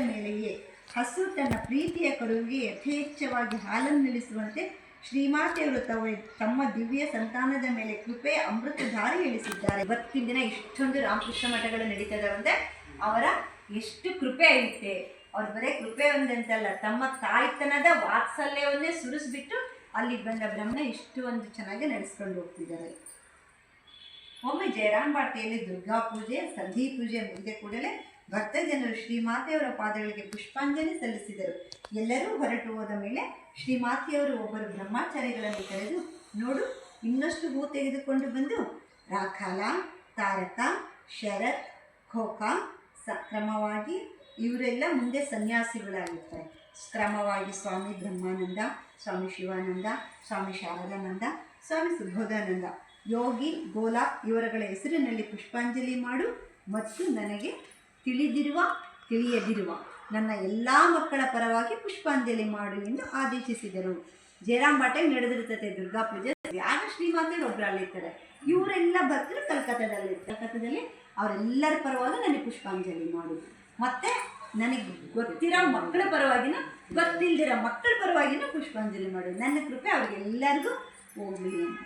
ಮೇಲೆಯೇ ಹಸು ತನ್ನ ಪ್ರೀತಿಯ ಕರುವಿಗೆ ಯಥೇಚ್ಛವಾಗಿ ಹಾಲನ್ನು ನಿಲ್ಲಿಸುವಂತೆ ಶ್ರೀಮಾತೆಯವರು ತವ ತಮ್ಮ ದಿವ್ಯ ಸಂತಾನದ ಮೇಲೆ ಕೃಪೆ ಅಮೃತಧಾರೆ ಇಳಿಸಿದ್ದಾರೆ. ಇವತ್ತಿನ ದಿನ ಇಷ್ಟೊಂದು ರಾಮಕೃಷ್ಣ ಮಠಗಳು ನಡೀತಾ ಅವರ ಎಷ್ಟು ಕೃಪೆ ಐತೆ. ಅವ್ರು ಬರೇ ಕೃಪೆ ಒಂದಂತಲ್ಲ, ತಮ್ಮ ತಾಯ್ತನದ ವಾತ್ಸಲ್ಯವನ್ನೇ ಸುರಿಸ್ಬಿಟ್ಟು ಅಲ್ಲಿ ಬಂದ ಬ್ರಹ್ಮನ ಇಷ್ಟು ಒಂದು ಚೆನ್ನಾಗಿ ನಡೆಸ್ಕೊಂಡು ಹೋಗ್ತಿದ್ದಾರೆ. ಒಮ್ಮೆ ಜಯರಾಂಬಾಟಿಯಲ್ಲಿ ದುರ್ಗಾ ಪೂಜೆ ಸಂಧಿ ಪೂಜೆ ಮುಗಿದ ಕೂಡಲೇ ಭಕ್ತ ಜನರು ಶ್ರೀಮಾತೆಯವರ ಪಾದಗಳಿಗೆ ಪುಷ್ಪಾಂಜಲಿ ಸಲ್ಲಿಸಿದರು. ಎಲ್ಲರೂ ಹೊರಟು ಹೋದ ಮೇಲೆ ಶ್ರೀಮಾತೆಯವರು ಒಬ್ಬರು ಬ್ರಹ್ಮಚಾರಿಗಳನ್ನು ಕರೆದು, ನೋಡು, ಇನ್ನಷ್ಟು ಹೂ ತೆಗೆದುಕೊಂಡು ಬಂದು ರಾಖಾಲ, ತಾರಕ, ಶರತ್, ಖೋಖ ಸ ಕ್ರಮವಾಗಿ ಇವರೆಲ್ಲ ಮುಂದೆ ಸನ್ಯಾಸಿಗಳಾಗಿರ್ತಾರೆ. ಕ್ರಮವಾಗಿ ಸ್ವಾಮಿ ಬ್ರಹ್ಮಾನಂದ, ಸ್ವಾಮಿ ಶಿವಾನಂದ, ಸ್ವಾಮಿ ಶಾರದಾನಂದ, ಸ್ವಾಮಿ ಸುಬೋಧಾನಂದ, ಯೋಗಿ, ಗೋಲಾ ಇವರಗಳ ಹೆಸರಿನಲ್ಲಿ ಪುಷ್ಪಾಂಜಲಿ ಮಾಡು ಮತ್ತು ನನಗೆ ತಿಳಿದಿರುವ, ತಿಳಿಯದಿರುವ ನನ್ನ ಎಲ್ಲ ಮಕ್ಕಳ ಪರವಾಗಿ ಪುಷ್ಪಾಂಜಲಿ ಮಾಡು ಎಂದು ಆದೇಶಿಸಿದರು. ಜಯರಾಮ್ ಬಾಟೆಗೆ ನಡೆದಿರ್ತದೆ ದುರ್ಗಾ ಪೂಜೆ ಯಾರ ಶ್ರೀಮಾತೆ ಒಬ್ಬರಲ್ಲಿರ್ತಾರೆ ಇವರೆಲ್ಲ ಭಕ್ತರು ಕಲ್ಕತ್ತಾದಲ್ಲಿ ಕಲ್ಕತ್ತಾದಲ್ಲಿ ಅವರೆಲ್ಲರ ಪರವಾಗಿ ನನಗೆ ಪುಷ್ಪಾಂಜಲಿ ಮಾಡು. ಮತ್ತೆ ನನಗೆ ಗೊತ್ತಿರೋ ಮಕ್ಕಳ ಪರವಾಗಿನ ಗೊತ್ತಿಲ್ದಿರೋ ಮಕ್ಕಳ ಪರವಾಗಿನ ಪುಷ್ಪಾಂಜಲಿ ಮಾಡು. ನನ್ನ ಕೃಪೆ ಅವ್ರಿಗೆಲ್ಲರಿಗೂ ಹೋಗಲಿ ಅಂತ.